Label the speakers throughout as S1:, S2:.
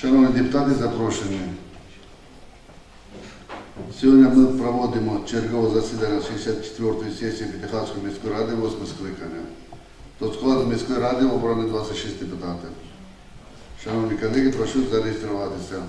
S1: Шановні депутати, запрошені. Сьогодні ми проводимо чергове засідання 64-ї сесії П'ятихатської міської ради, 8 скликання. До складу міської ради обрано 26 депутатів. Шановні колеги, прошу зареєструватися.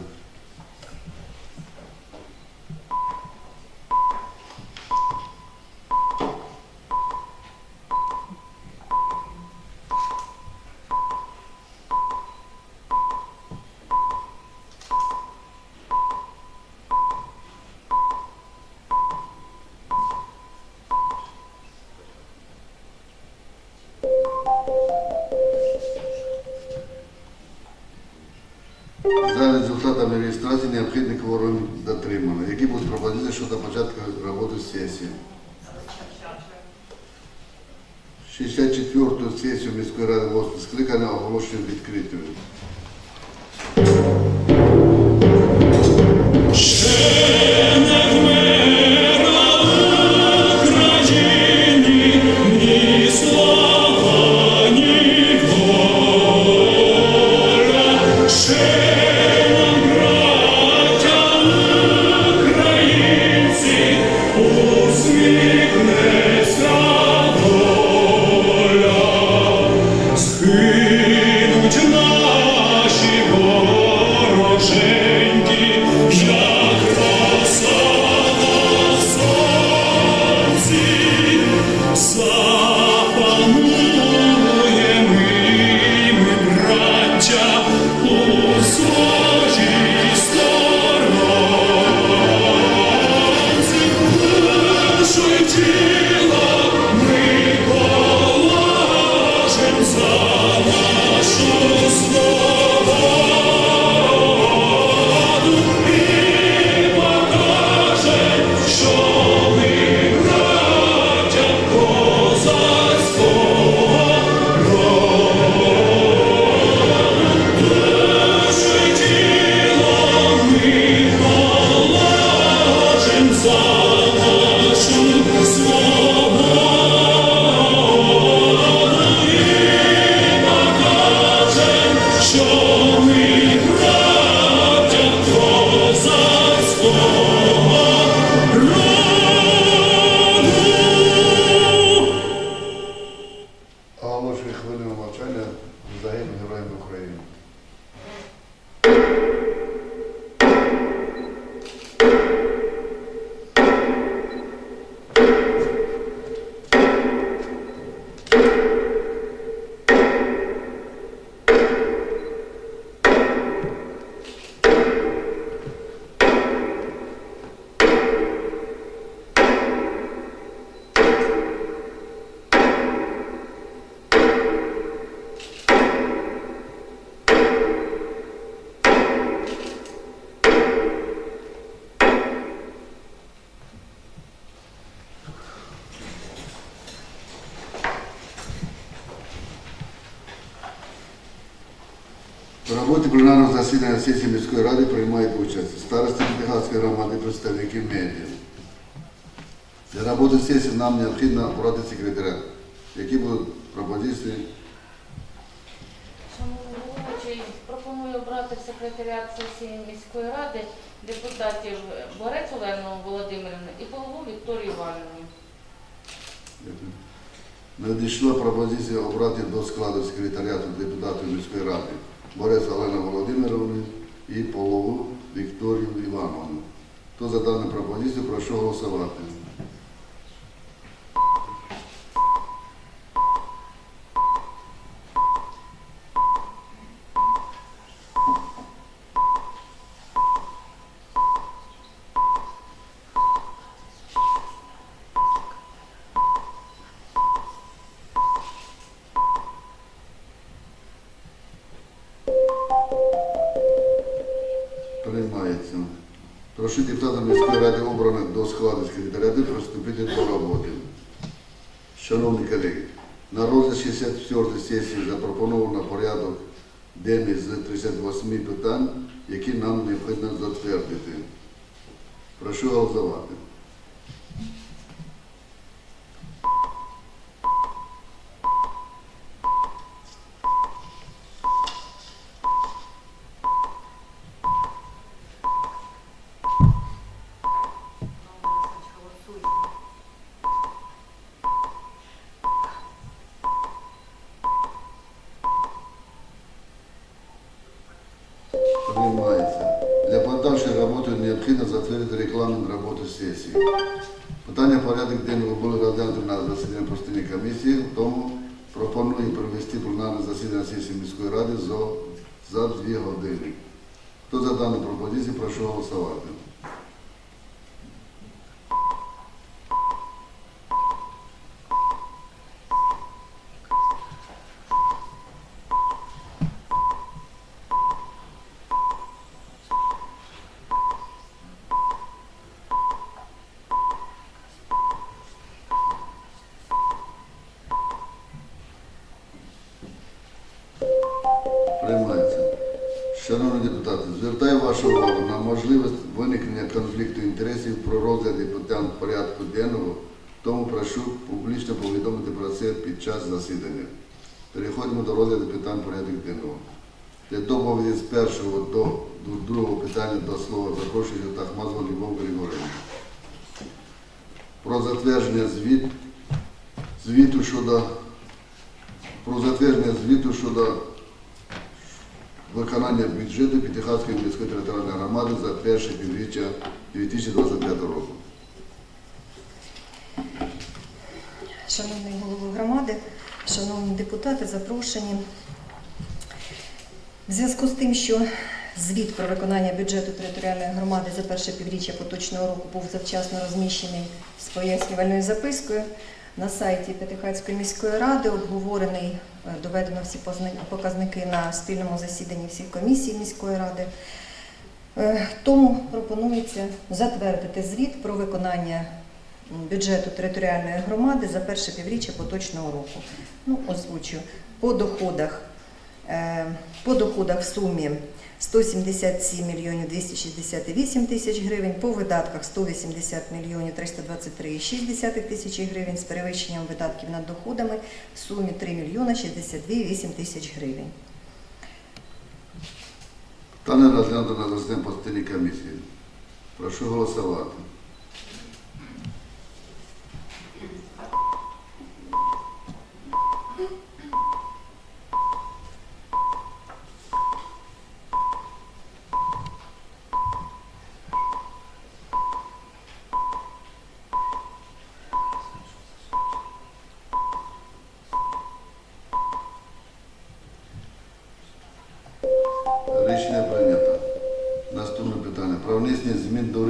S1: Сесії? 64-ту сесію міської ради 8 скликання оголошую відкритою. Міської ради приймають участь старости П'ятихатської громади, представники медіа. Для роботи сесії нам необхідно обрати секретаря. Які будуть пропозиції?
S2: Шановний головуючий, пропоную обрати в секретаріат сесії міської ради депутатів Борець Олену Володимирівну і Полову Вікторію Іванівну.
S1: Дякую. Надійшла пропозиція обрати до складу секретаріату депутатів міської ради Борець Олена Володимировну і Полову Вікторію Івановну. Хто за дану пропозицію, прошу голосувати. Приймається. Прошу депутата міської ради обраних до складу секретаріату приступити до роботи. Шановні колеги, на розгляд 64 сесії запропоновано порядок денний з 38 питань, які нам необхідно затвердити. Прошу голосувати.
S3: Подальшої роботи необхідно затвердити рекламну роботу сесії. Питання порядок денного були розглянуті на засіданні постійної комісії, тому пропоную провести пленарне засідання сесії міської ради за, за дві години. Хто за дану пропозицію, прошу голосувати. Засідання. Переходимо до розгляду питань порядку денного. Для доповіді з першого до, другого питання до слова запрошую Тахмазову Любов Григорівну. Про затвердження звіт, звіту щодо про затвердження звіту щодо виконання бюджету П'ятихатської міської територіальної громади за перше півріччя 2025 року.
S4: Шановний голово громади, шановні депутати, запрошені. В зв'язку з тим, що звіт про виконання бюджету територіальної громади за перше півріччя поточного року був завчасно розміщений з пояснювальною запискою на сайті П'ятихатської міської ради, обговорений, е, доведено всі показники на спільному засіданні всіх комісій міської ради. Е, Тому пропонується затвердити звіт про виконання бюджету територіальної громади за перше півріччя поточного року. Ну, озвучу. По доходах, е, по доходах в сумі 177 мільйонів 268 тисяч гривень, по видатках 180 мільйонів 323,6 тисячі гривень з перевищенням видатків над доходами в сумі 3 мільйона 62,8 тисяч гривень.
S3: Та не розглянуто на комісії. Прошу голосувати.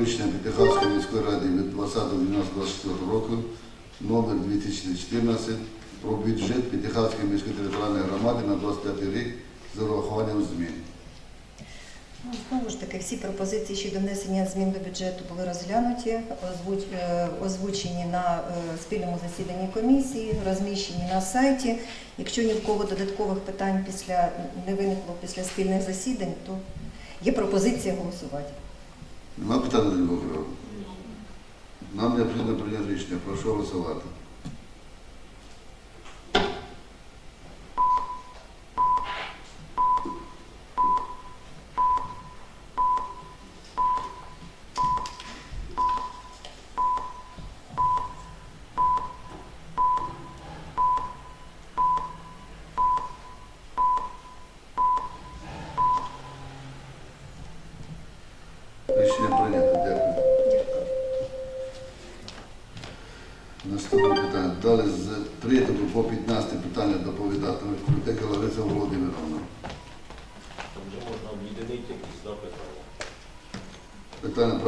S3: Змін до рішення П'ятихатської міської ради від 20.12.24 року номер 2014 про бюджет П'ятихатської міської територіальної громади на 25 рік з урахуванням змін.
S4: Ну, Знову ж таки, всі пропозиції щодо внесення змін до бюджету були розглянуті, е, озвучені на е, спільному засіданні комісії, розміщені на сайті. Якщо ні в кого додаткових питань після не виникло після спільних засідань, то є пропозиція голосувати.
S3: Нема питань до Григорівна? Нам необхідно прийняти рішення. Прошу голосувати.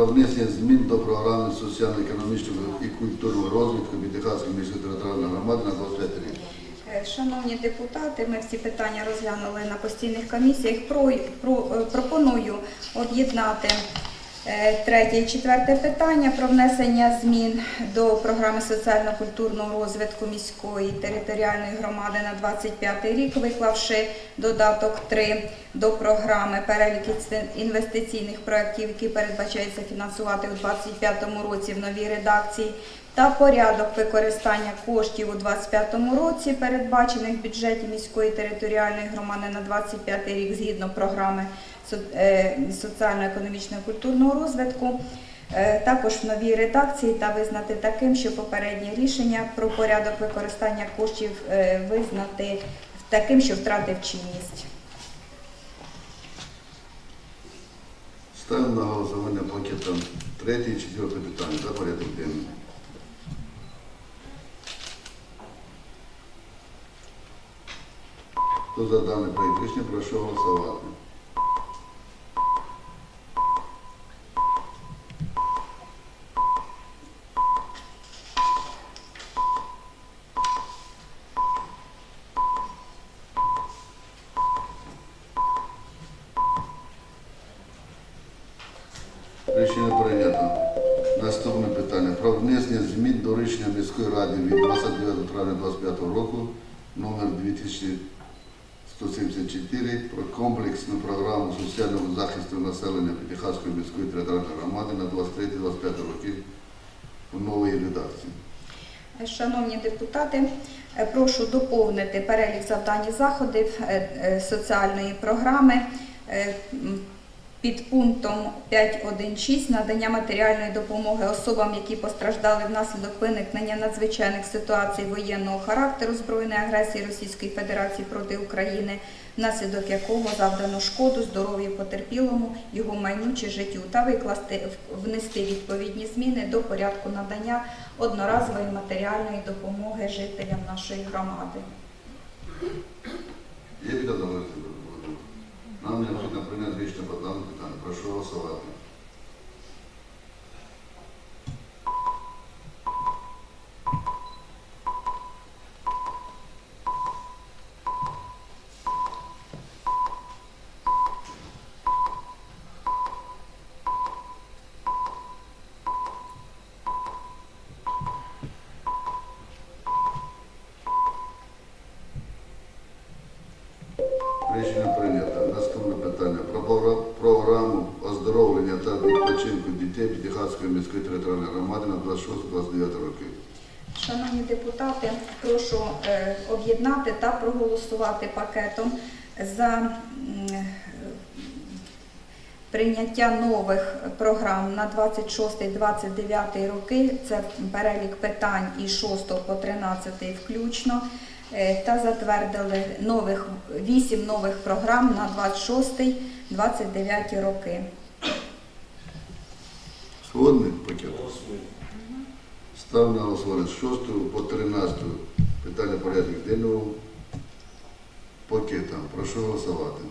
S3: Про внесення змін до програми соціально-економічного і культурного розвитку Бідихатської міської територіальної громади на 25 рік.
S5: Е, Шановні депутати, ми всі питання розглянули на постійних комісіях. Про, про- е, пропоную об'єднати третє і четверте питання про внесення змін до програми соціально-культурного розвитку міської територіальної громади на 25 рік, виклавши додаток 3 до програми. Перелік інвестиційних проєктів, які передбачається фінансувати у 2025 році в новій редакції та порядок використання коштів у 2025 році, передбачених в бюджеті міської територіальної громади на 2025 рік згідно програми е, соціально-економічного і культурного розвитку. Е, Також в новій редакції та визнати таким, що попереднє рішення про порядок використання коштів е, визнати таким, що втратив чинність.
S3: Ставимо на голосування пакетом третє і четверте питання за порядок денний. Хто за даний проект рішення, прошу голосувати. Змін до рішення міської ради від 29 травня 2025 року номер 2174 про комплексну програму соціального захисту населення П'ятихатської міської територіальної громади на 23-25 роки у новій редакції.
S5: Шановні депутати, е, прошу доповнити перелік завдань і заходів е, е, соціальної програми під пунктом 5.1.6 надання матеріальної допомоги особам, які постраждали внаслідок виникнення надзвичайних ситуацій воєнного характеру збройної агресії Російської Федерації проти України, внаслідок якого завдано шкоду здоров'ю потерпілому, його майну чи життю, та викласти внести відповідні зміни до порядку надання одноразової матеріальної допомоги жителям нашої громади.
S3: Є? Нам необхідно прийняти рішення по даному питанню. Прошу голосувати. 2029 роки.
S5: Шановні депутати, прошу е, об'єднати та проголосувати пакетом за прийняття нових програм на 26-29 роки. Це перелік питань із 6 по 13 включно. Е, та затвердили нових 8 нових програм на 26-29 роки.
S3: Згодний пакет.
S6: Голосуємо.
S3: Став на голосування з 6 по 13 питання порядку денного пакетом. Прошу голосувати.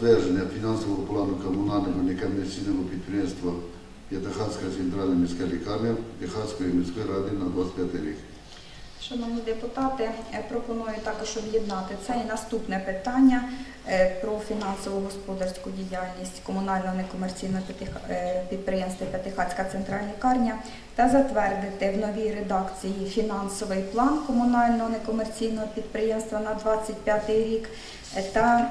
S3: Затвердження фінансового плану комунального некомерційного підприємства П'ятихатська центральна міська лікарня П'ятихатської міської ради на 25 рік.
S5: Шановні депутати, пропоную також об'єднати це і наступне питання е, про фінансово-господарську діяльність комунального некомерційного е, підприємства П'ятихатська центральна лікарня та затвердити в новій редакції фінансовий план комунального некомерційного підприємства на 25 рік е, та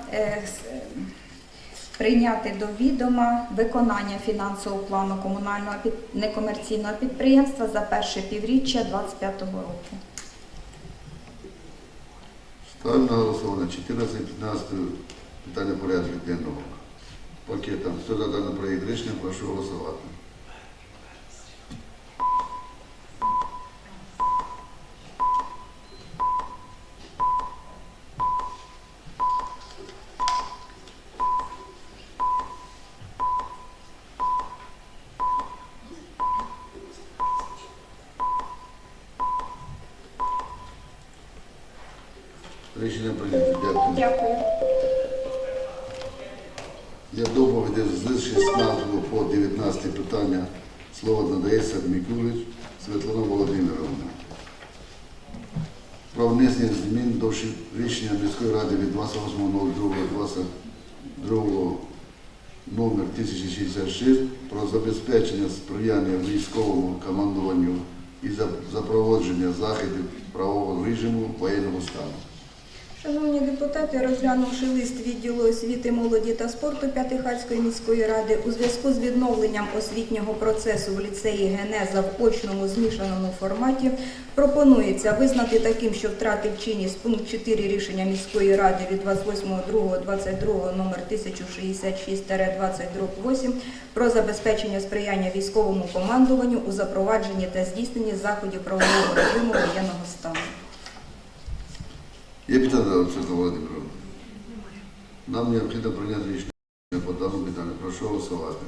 S5: прийняти до відома виконання фінансового плану комунального під- некомерційного підприємства за перше півріччя 2025 року.
S3: Ставлю на голосування 14-15 питання порядку денного. Пакетом. Хто за даний проєкт рішення, прошу голосувати. Змін до рішення міської ради від 28.02.22 номер 1066 про забезпечення сприяння військовому командуванню і за- запровадження заходів правового режиму воєнного стану.
S5: Шановні депутати, розглянувши лист відділу освіти, молоді та спорту П'ятихатської міської ради у зв'язку з відновленням освітнього процесу в ліцеї Генеза в очному змішаному форматі, пропонується визнати таким, що втратив чинність пункт 4 рішення міської ради від 28.02.22 номер 1066-20 про забезпечення сприяння військовому командуванню у запровадженні та здійсненні заходів правового режиму воєнного стану.
S3: Є питаю до Володимировна? Нам необхідно прийняти рішення по даному питанню. Прошу голосувати.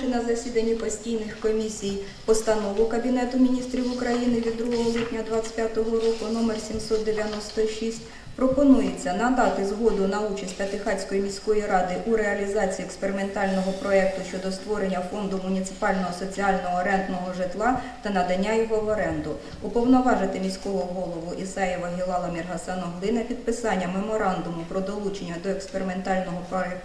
S5: Розглянувши на засіданні постійних комісій. Постанову Кабінету міністрів України від 2 липня 2025 року номер 796, пропонується надати згоду на участь П'ятихатської міської ради у реалізації експериментального проєкту щодо створення фонду муніципального соціального орендного житла та надання його в оренду, уповноважити міського голову Ісаєва Гілала Міргасана на підписання меморандуму про долучення до експериментального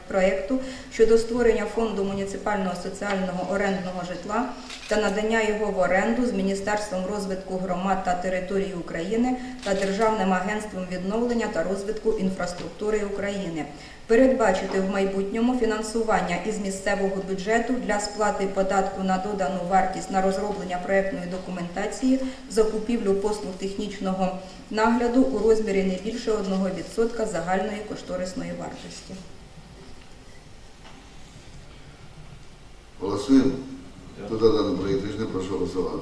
S5: проєкту щодо створення фонду муніципального соціального орендного житла та надання його в оренду з Міністерством розвитку громад та територій України та Державним агентством відновлення та розвитку інфраструктури України. Передбачити в майбутньому фінансування із місцевого бюджету для сплати податку на додану вартість на розроблення проектної документації, закупівлю послуг технічного нагляду у розмірі не більше 1% загальної кошторисної вартості.
S3: Голосуємо. Хто за даний проєкт рішення, прошу голосувати.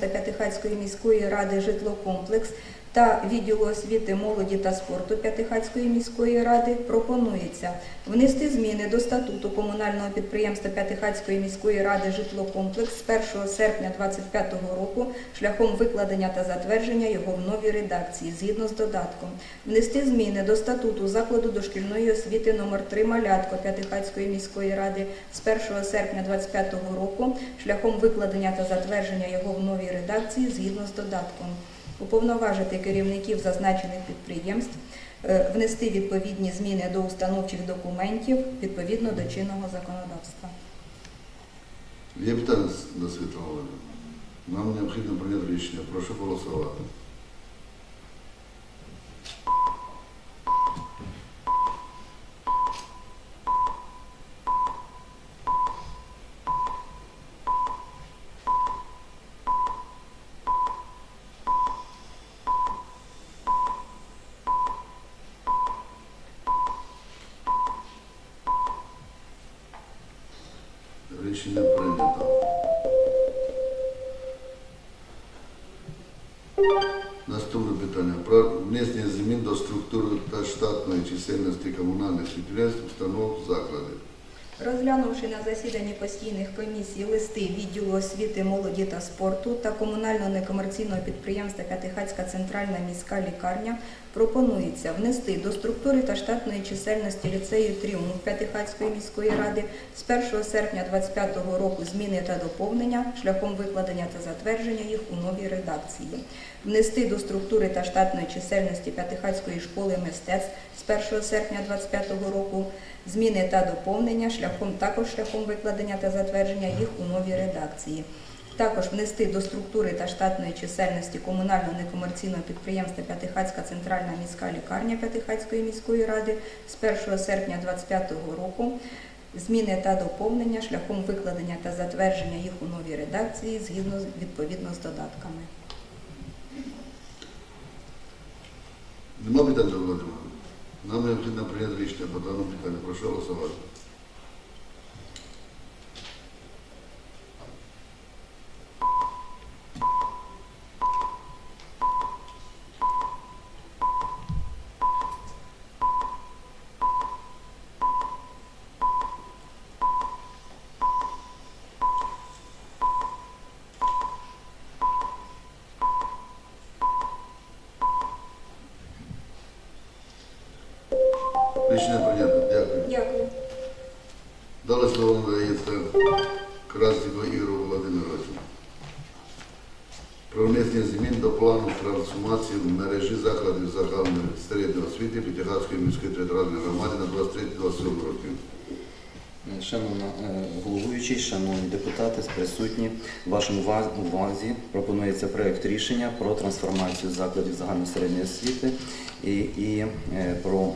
S5: Підприємства П'ятихатської міської ради житлокомплекс та відділу освіти, молоді та спорту П'ятихатської міської ради пропонується внести зміни до статуту комунального підприємства П'ятихатської міської ради житлокомплекс з 1 серпня 2025 року шляхом викладення та затвердження його в новій редакції згідно з додатком. Внести зміни до статуту закладу дошкільної освіти номер 3 Малятко П'ятихатської міської ради з 1 серпня 2025 року шляхом викладення та затвердження його в новій редакції згідно з додатком. Уповноважити керівників зазначених підприємств е, внести відповідні зміни до установчих документів відповідно до чинного законодавства.
S3: Я питання до Світлана Нам необхідно прийняти рішення. Прошу голосувати. Штатної чисельності комунальних підприємств, установ, закладів.
S5: Розглянувши на засіданні постійних комісій листи відділу освіти, молоді та спорту та комунального некомерційного підприємства П'ятихатська центральна міська лікарня, пропонується внести до структури та штатної чисельності ліцею Тріумф П'ятихатської міської ради з 1 серпня 2025 року зміни та доповнення шляхом викладення та затвердження їх у новій редакції. Внести до структури та штатної чисельності П'ятихатської школи мистецтв з 1 серпня 2025 року зміни та доповнення шляхом також шляхом викладення та затвердження їх у новій редакції. Також внести до структури та штатної чисельності комунального некомерційного підприємства П'ятихацька центральна міська лікарня П'ятихацької міської ради з 1 серпня 2025 року зміни та доповнення шляхом викладення та затвердження їх у новій редакції згідно відповідно з додатками.
S3: Нема питань до? Нам необхідно прийняти рішення по даному питанню. Прошу голосувати. Про внесення змін до плану трансформації в мережі закладів загальної середньої освіти П'ятихатської міської територіальної громади на 23-27 років.
S7: Шановна е, головуючий, шановні депутати, присутні, вашому увазі пропонується проект рішення про трансформацію закладів загальної середньої освіти і, і е, про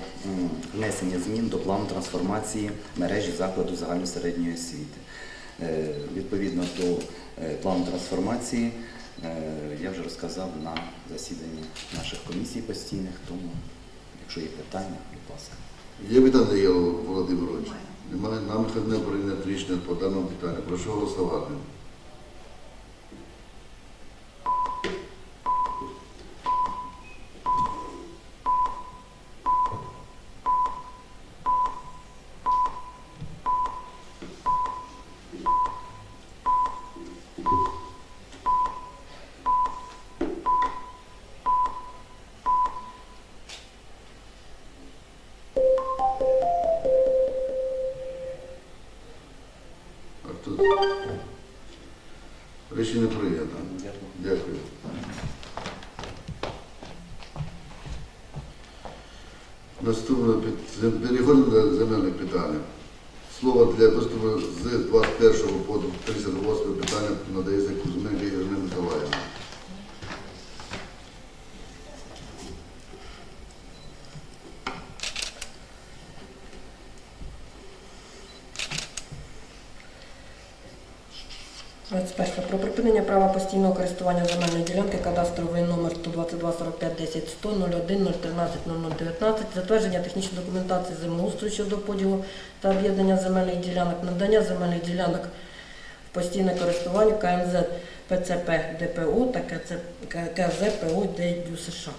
S7: внесення змін до плану трансформації мережі закладу загальної середньої освіти. Е, Відповідно до е, плану трансформації е, я вже розказав на засіданні наших комісій постійних, тому якщо є питання, будь ласка.
S3: Є питання, Ігор Володимирович? Немає. Нам не прийняти рішення по даному питанню. Прошу голосувати.
S8: 31 про припинення права постійного користування земельної ділянки кадастровий номер 12245101001013019, затвердження технічної документації землеустрою щодо поділу та об'єднання земельних ділянок, надання земельних ділянок в постійне користування КМЗ ПЦП ДПУ та КЗПУ ДЮ США.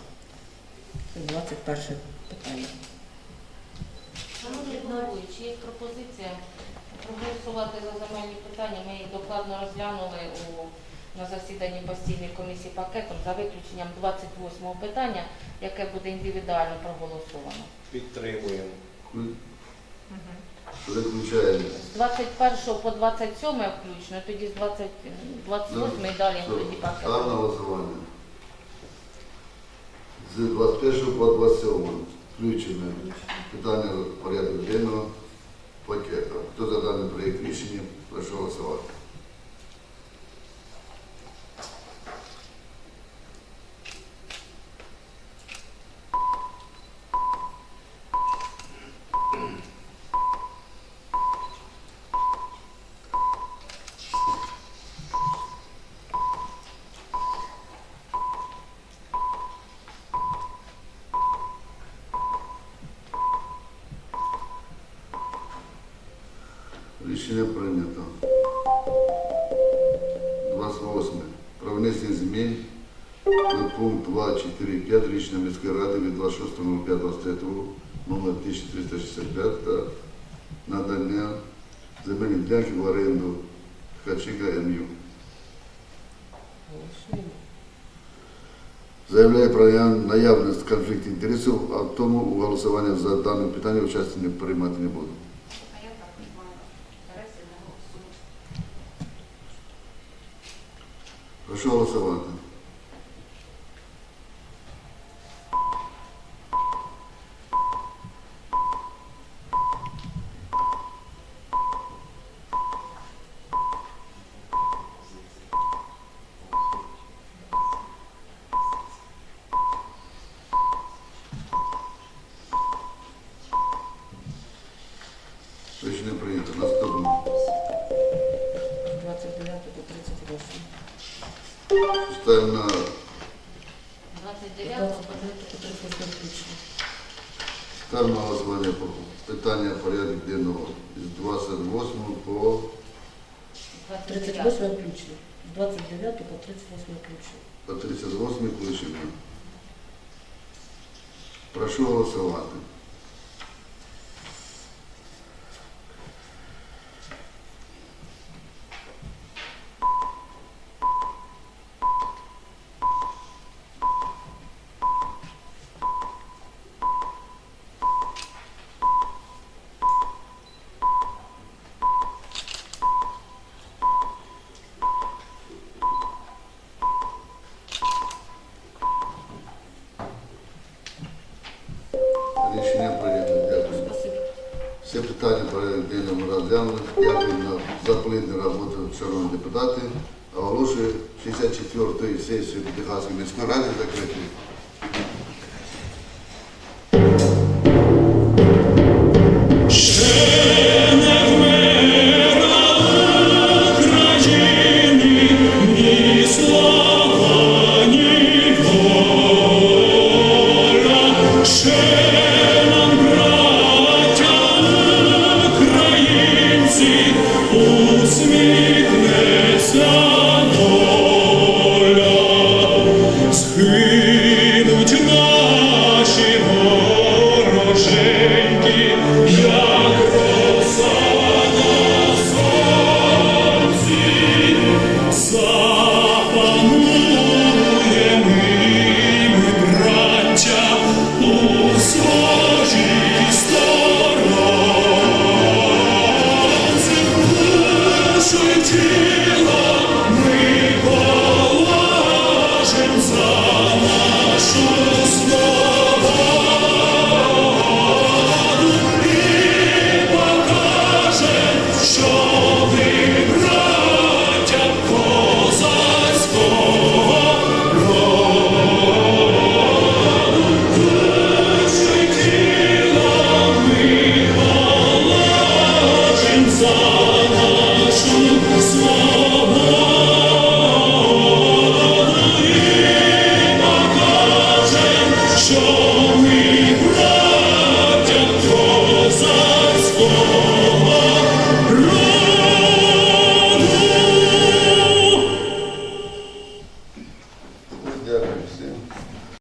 S8: 21 питання.
S2: Шановні є пропозиція проголосувати за земельні питання. Ми їх докладно розглянули у, на засіданні постійної комісії пакетом за виключенням 28-го питання, яке буде індивідуально проголосовано.
S6: Підтримуємо.
S3: Виключаємо.
S2: З 21 по 27 включно, тоді з 20, 28 і далі тоді
S3: Став на
S2: пакетом.
S3: голосування. З 21 по 27 включено питання порядку денного пакету. Хто за даний проєкт рішення, прошу голосувати. 26.05 номер 1365 надання земельних ділянки в аренду Хачика МЮ. Заявляю про наявність конфликта интересов, а тому у голосования за данное питание участия не приймати не буду. Прошу голосувати. 28 по
S8: 38 включно. З 29 по 38 включно.
S3: по 38 включено. Прошу голосувати. Thank you. see.